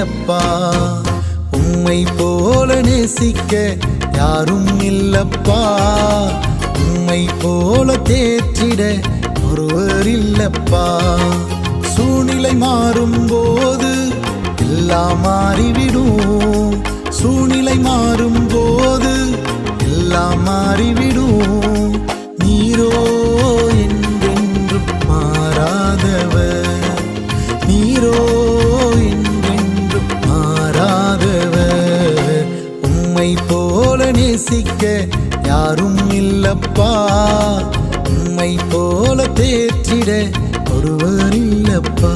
அப்பா உம்மை போல நேசிக்க யாரும் இல்லப்பா. உம்மை போல தேற்றிட ஒருவர் இல்லப்பா. சூழ்நிலை மாறும் போது எல்லாம் மாறிவிடும். சூழ்நிலை மாறும் போது எல்லாம் மாறிவிடும். நீரோ என்றென்றும் மாறாதவர். நீரோ உன்னை போல நேசிக்க யாரும் இல்லப்பா. உன்னை போல தேற்றிட ஒருவர் இல்லப்பா.